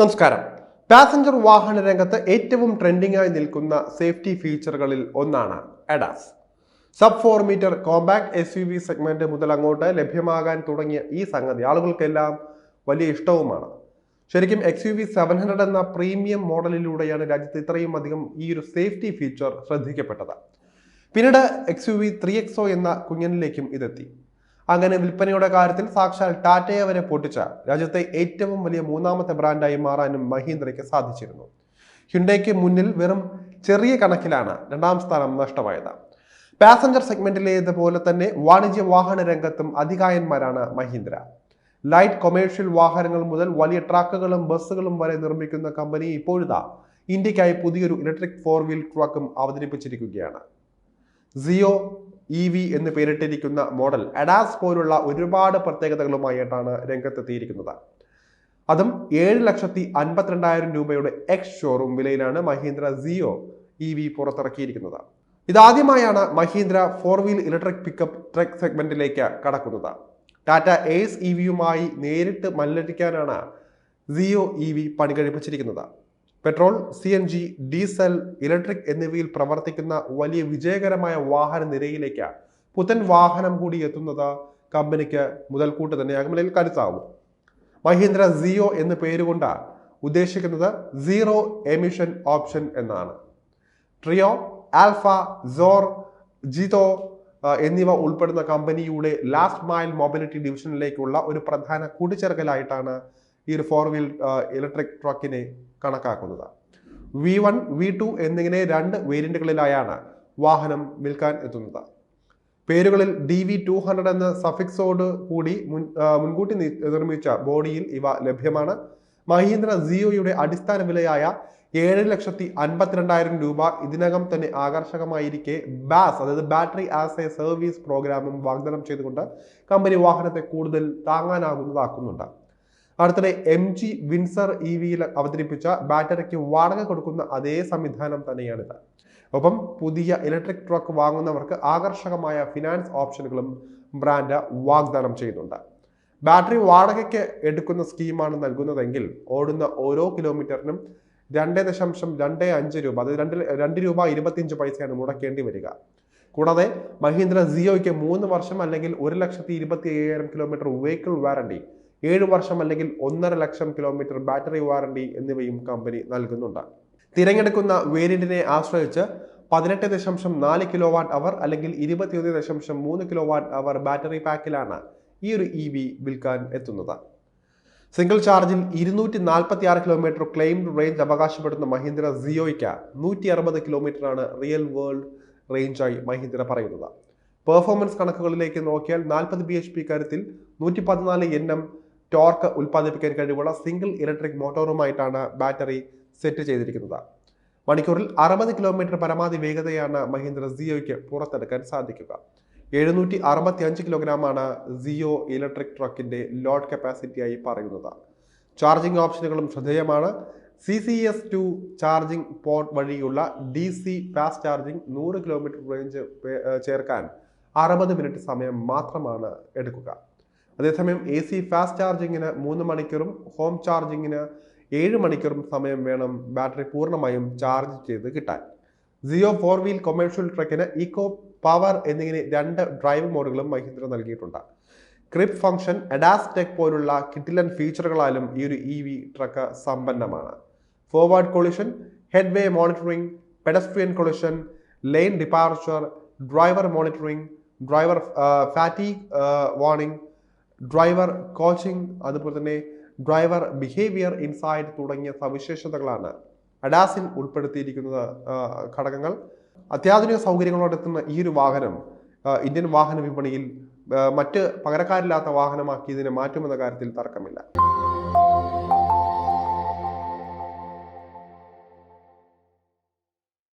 നമസ്കാരം. പാസഞ്ചർ വാഹന രംഗത്ത് ഏറ്റവും ട്രെൻഡിംഗ് ആയി നിൽക്കുന്ന സേഫ്റ്റി ഫീച്ചറുകളിൽ ഒന്നാണ് ADAS sub four metre compact S U V segment മുതൽ അങ്ങോട്ട് ലഭ്യമാകാൻ തുടങ്ങിയ ഈ സംഗതി ആളുകൾക്കെല്ലാം വലിയ ഇഷ്ടവുമാണ്. ശരിക്കും X U V seven hundred എന്ന പ്രീമിയം മോഡലിലൂടെയാണ് രാജ്യത്ത് ഇത്രയും അധികം ഈ ഒരു സേഫ്റ്റി ഫീച്ചർ ശ്രദ്ധിക്കപ്പെട്ടത്. പിന്നീട് X U V three XO എന്ന കുഞ്ഞനിലേക്കും ഇതെത്തി. അങ്ങനെ വിൽപ്പനയുടെ കാര്യത്തിൽ സാക്ഷാൽ ടാറ്റയെ വരെ പൊട്ടിച്ച രാജ്യത്തെ ഏറ്റവും വലിയ മൂന്നാമത്തെ ബ്രാൻഡായി മാറാനും മഹീന്ദ്രയ്ക്ക് സാധിച്ചിരുന്നു. ഹ്യുണ്ടയ്ക്ക് മുന്നിൽ വെറും ചെറിയ കണക്കിലാണ് രണ്ടാം സ്ഥാനം നഷ്ടമായത്. പാസഞ്ചർ സെഗ്മെന്റിലേതുപോലെ തന്നെ വാണിജ്യ വാഹന രംഗത്തും അധികായന്മാരാണ് മഹീന്ദ്ര. ലൈറ്റ് കൊമേഴ്ഷ്യൽ വാഹനങ്ങൾ മുതൽ വലിയ ട്രാക്കുകളും ബസ്സുകളും വരെ നിർമ്മിക്കുന്ന കമ്പനി ഇപ്പോഴിതാ ഇന്ത്യക്കായി പുതിയൊരു ഇലക്ട്രിക് ഫോർ വീൽ ട്രക്കും അവതരിപ്പിച്ചിരിക്കുകയാണ്. സിയോ ഇ വി എന്ന് പേരിട്ടിരിക്കുന്ന മോഡൽ അഡാസ് പോലുള്ള ഒരുപാട് പ്രത്യേകതകളുമായിട്ടാണ് രംഗത്തെത്തിയിരിക്കുന്നത്. അതും ഏഴ് ലക്ഷത്തി അൻപത്തിരണ്ടായിരം രൂപയുടെ എക്സ് ഷോറൂം വിലയിലാണ് മഹീന്ദ്ര സിയോ ഇ വി പുറത്തിറക്കിയിരിക്കുന്നത്. ഇതാദ്യമായാണ് Mahindra four wheel electric pickup truck സെഗ്മെന്റിലേക്ക് കടക്കുന്നത്. ടാറ്റ എയ്സ് ഇ വിയുമായി നേരിട്ട് മല്ലടിക്കാനാണ് സിയോ ഇ വി പണി കഴിപ്പിച്ചിരിക്കുന്നത് petrol C N G diesel electric എന്നിവയിൽ പ്രവർത്തിക്കുന്ന വലിയ വിജയകരമായ വാഹന നിരയിലേക്ക് പുത്തൻ വാഹനം കൂടി എത്തുന്നത് കമ്പനിക്ക് മുതൽക്കൂട്ട് തന്നെയാകും അല്ലെങ്കിൽ കരുത്താവും. മഹീന്ദ്ര സിയോ എന്ന് പേരുകൊണ്ട് ഉദ്ദേശിക്കുന്നത് സീറോ എമിഷൻ ഓപ്ഷൻ എന്നാണ്. ട്രിയോ ആൽഫ സോർ ജിതോ എന്നിവ ഉൾപ്പെടുന്ന കമ്പനിയുടെ ലാസ്റ്റ് മൈൽ മൊബിലിറ്റി ഡിവിഷനിലേക്കുള്ള ഒരു പ്രധാന കൂട്ടിച്ചേർക്കലായിട്ടാണ് ഈ ഒരു ഫോർ വീൽ ഇലക്ട്രിക് ട്രക്കിനെ കണക്കാക്കുന്നത്. വി വൺ വി ടു എന്നിങ്ങനെ രണ്ട് വേരിയന്റുകളിലായാണ് വാഹനം വിൽക്കാൻ എത്തുന്നത്. പേരുകളിൽ ഡി വി ടു ഹൺഡ്രഡ് എന്ന സഫിക്സോട് കൂടി മുൻ മുൻകൂട്ടി നിർമ്മിച്ച ബോഡിയിൽ ഇവ ലഭ്യമാണ്. മഹീന്ദ്ര സിയോയുടെ അടിസ്ഥാന വിലയായ ഏഴ് ലക്ഷത്തി അൻപത്തിരണ്ടായിരം രൂപ. ഇതിനകം തന്നെ ആകർഷകമായിരിക്കെ ബാസ് അതായത് ബാറ്ററി ആസ് എ സർവീസ് പ്രോഗ്രാമും വാഗ്ദാനം ചെയ്തുകൊണ്ട് കമ്പനി വാഹനത്തെ കൂടുതൽ താങ്ങാനാകുന്നതാക്കുന്നുണ്ട്. അടുത്തിടെ എം ജി വിൻസർ ഇ വിയിൽ അവതരിപ്പിച്ച ബാറ്ററിക്ക് വാടക കൊടുക്കുന്ന അതേ സംവിധാനം തന്നെയാണിത്. ഒപ്പം പുതിയ ഇലക്ട്രിക് ട്രക്ക് വാങ്ങുന്നവർക്ക് ആകർഷകമായ ഫിനാൻസ് ഓപ്ഷനുകളും ബ്രാൻഡ് വാഗ്ദാനം ചെയ്യുന്നുണ്ട്. ബാറ്ററി വാടകയ്ക്ക് എടുക്കുന്ന സ്കീമാണ് നൽകുന്നതെങ്കിൽ ഓടുന്ന ഓരോ കിലോമീറ്ററിനും രണ്ട് ദശാംശം രണ്ട് അഞ്ച് രൂപ അതായത് രണ്ട് രണ്ട് രൂപ ഇരുപത്തിയഞ്ച് പൈസയാണ് മുടക്കേണ്ടി വരിക. കൂടാതെ മഹീന്ദ്ര സിയോയ്ക്ക് മൂന്ന് വർഷം അല്ലെങ്കിൽ ഒരു ലക്ഷത്തി ഇരുപത്തി അയ്യായിരം കിലോമീറ്റർ വെഹിക്കിൾ വാറണ്ടി ഏഴ് വർഷം അല്ലെങ്കിൽ ഒന്നര ലക്ഷം കിലോമീറ്റർ ബാറ്ററി വാറണ്ടി എന്നിവയും കമ്പനി നൽകുന്നുണ്ട്. തിരഞ്ഞെടുക്കുന്ന വേരിയന്റിനെ ആശ്രയിച്ച് പതിനെട്ട് ദശാംശം നാല് കിലോ വാട്ട് അവർ അല്ലെങ്കിൽ ഇരുപത്തിയൊന്ന് ദശാംശം മൂന്ന് കിലോ വാട്ട് അവർ ബാറ്ററി പാക്കിലാണ് ഈ ഒരു ഇ വി വിൽക്കാൻ എത്തുന്നത്. സിംഗിൾ ചാർജിൽ ഇരുന്നൂറ്റി നാൽപ്പത്തി ആറ് കിലോമീറ്റർ ക്ലെയിംഡ് റേഞ്ച് അവകാശപ്പെടുന്ന മഹീന്ദ്ര സിയോയ്ക്ക് നൂറ്റി അറുപത് കിലോമീറ്ററാണ് റിയൽ വേൾഡ് റേഞ്ചായി മഹീന്ദ്ര പറയുന്നത്. പെർഫോമൻസ് കണക്കുകളിലേക്ക് നോക്കിയാൽ നാൽപ്പത് ബി എച്ച് പി കാര്യത്തിൽ നൂറ്റി പതിനാല് എൻ എം ടോർക്ക് ഉൽപ്പാദിപ്പിക്കാൻ കഴിവുള്ള സിംഗിൾ ഇലക്ട്രിക് മോട്ടോറുമായിട്ടാണ് ബാറ്ററി സെറ്റ് ചെയ്തിരിക്കുന്നത്. മണിക്കൂറിൽ അറുപത് കിലോമീറ്റർ പരമാവധി വേഗതയാണ് മഹീന്ദ്ര സിയോയ്ക്ക് പുറത്തെടുക്കാൻ സാധിക്കുക. എഴുന്നൂറ്റി അറുപത്തി അഞ്ച് കിലോഗ്രാമാണ് സിയോ ഇലക്ട്രിക് ട്രക്കിന്റെ ലോഡ് കപ്പാസിറ്റിയായി പറയുന്നത്. ചാർജിംഗ് ഓപ്ഷനുകളും ശ്രദ്ധേയമാണ്. C C S two charging port വഴിയുള്ള ഡി സി ഫാസ്റ്റ് ചാർജിംഗ് നൂറ് കിലോമീറ്റർ റേഞ്ച് ചേർക്കാൻ അറുപത് മിനിറ്റ് സമയം മാത്രമാണ് എടുക്കുക. അതേസമയം എ സി ഫാസ്റ്റ് ചാർജിങ്ങിന് മൂന്ന് മണിക്കൂറും ഹോം ചാർജിങ്ങിന് ഏഴ് മണിക്കൂറും സമയം വേണം ബാറ്ററി പൂർണമായും ചാർജ് ചെയ്ത് കിട്ടാൻ. സിയോ ഫോർ വീൽ കൊമേഴ്ഷ്യൽ ട്രക്കിന് ഇക്കോ പവർ എന്നിങ്ങനെ രണ്ട് ഡ്രൈവ് മോഡുകളും മഹീന്ദ്ര നൽകിയിട്ടുണ്ട്. ക്രിപ് ഫംഗ്ഷൻ അഡാസ് ടെക് പോലുള്ള കിട്ടിലൻ ഫീച്ചറുകളാലും ഈ ഒരു ഇ വി ട്രക്ക് സമ്പന്നമാണ്. Forward collision headway monitoring pedestrian collision lane departure driver monitoring driver fatigue warning driver coaching അതുപോലെ തന്നെ ഡ്രൈവർ ബിഹേവിയർ ഇൻസൈറ്റ് തുടങ്ങിയ സവിശേഷതകളാണ് അഡാസിൽ ഉൾപ്പെടുത്തിയിരിക്കുന്നത് ഘടകങ്ങൾ. അത്യാധുനിക സൗകര്യങ്ങളോടെ എത്തുന്ന ഈ ഒരു വാഹനം ഇന്ത്യൻ വാഹന വിപണിയിൽ മറ്റ് പകരക്കാരില്ലാത്ത വാഹനമാക്കി ഇതിനെ മാറ്റുമെന്ന കാര്യത്തിൽ തർക്കമില്ല.